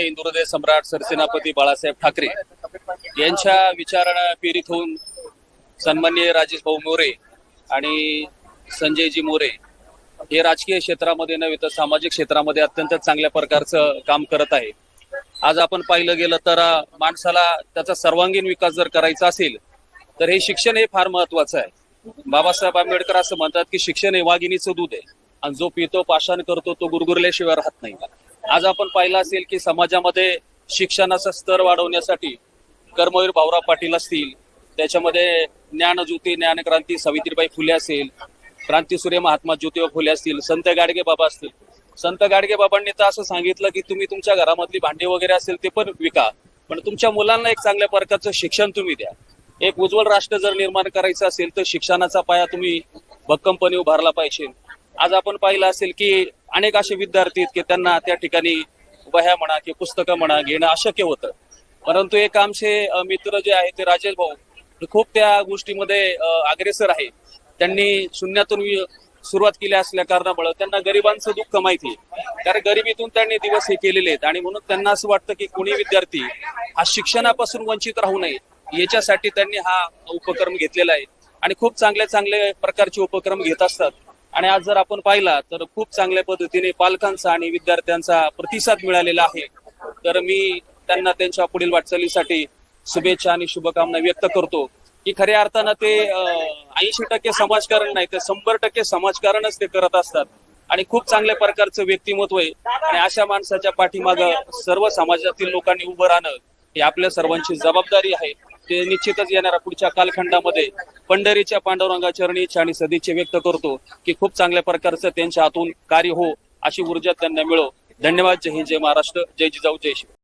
सन्माननीय हिंदुहृदय सम्राट सरसेनापती बाळासाहेब ठाकरे यांच्या विचारांना प्रेरित होऊन सन्मान्य राजेश भाऊ मोरे आणि संजयजी मोरे हे राजकीय क्षेत्रामध्ये नव्हे तर सामाजिक क्षेत्रामध्ये अत्यंत चांगल्या प्रकारचं काम करत आहे आज आपण पाहिलं गेलं तर माणसाला त्याचा सर्वांगीण विकास जर करायचा असेल तर हे शिक्षण हे फार महत्वाचं आहे. बाबासाहेब आंबेडकर असं म्हणतात की शिक्षण हे वाघिणीचं दूध आहे. आणि जो पितो पाषाण करतो तो गुरगुरल्याशिवाय राहत नाही. आज आपण पाहिलं असेल की समाजामध्ये शिक्षणाचा स्तर वाढवण्यासाठी कर्मवीर भाऊराव पाटील असतील त्याच्यामध्ये ज्ञानज्योती ज्ञानक्रांती सावित्रीबाई फुले असेल क्रांतीसूर्य महात्मा ज्योतिबा फुले असतील संत गाडगे बाबा असतील. संत गाडगे बाबांनी तर असं सांगितलं की तुम्ही तुमच्या घरामधली भांडी वगैरे असेल ते पण विका. पण तुमच्या मुलांना एक चांगल्या प्रकारचं शिक्षण तुम्ही द्या. एक उज्ज्वल राष्ट्र जर निर्माण करायचं असेल तर शिक्षणाचा पाया तुम्ही भक्कमपणे उभारला पाहिजे. आज आपण पाहिलं असेल की अनेक असे विद्यार्थी आहेत की त्यांना त्या ठिकाणी वह्या म्हणा किंवा पुस्तकं म्हणा घेणं अशक्य होतं. परंतु एक आमचे मित्र जे आहे ते राजेश भाऊ खूप त्या गोष्टीमध्ये अग्रेसर आहे. त्यांनी शून्यातून सुरुवात केली असल्या कारणामुळे त्यांना गरिबांचं दुःख माहिती आहे. कारण गरिबीतून त्यांनी दिवस हे केलेले आहेत आणि म्हणून त्यांना असं वाटतं की कोणी विद्यार्थी हा शिक्षणापासून वंचित राहू नये याच्यासाठी त्यांनी हा उपक्रम घेतलेला आहे. आणि खूप चांगले चांगले प्रकारचे उपक्रम घेत असतात. आणि आज जर आपण पाहिला तर खूप चांगल्या पद्धतीने पालकांचा आणि विद्यार्थ्यांचा प्रतिसाद मिळालेला आहे. तर मी त्यांना त्यांच्या पुढील वाटचालीसाठी शुभेच्छा आणि शुभकामना व्यक्त करतो की खऱ्या अर्थानं ते ऐंशी टक्के समाजकारण नाही तर शंभर टक्के समाजकारणच ते करत असतात. आणि खूप चांगल्या प्रकारचं व्यक्तिमत्व आहे. आणि अशा माणसाच्या पाठीमाग सर्व समाजातील लोकांनी उभं राहणं ही आपल्या सर्वांची जबाबदारी आहे. ते निश्चितच येणाऱ्या पुढच्या कालखंडामध्ये पंढरीच्या पांडुरंगा चरणी इच्छा आणि सदिच्छा व्यक्त करतो की खूप चांगल्या प्रकारचं त्यांच्या हातून कार्य हो अशी ऊर्जा त्यांना मिळो. धन्यवाद. जय हिंद जय महाराष्ट्र. जय जिजाऊ जय शिव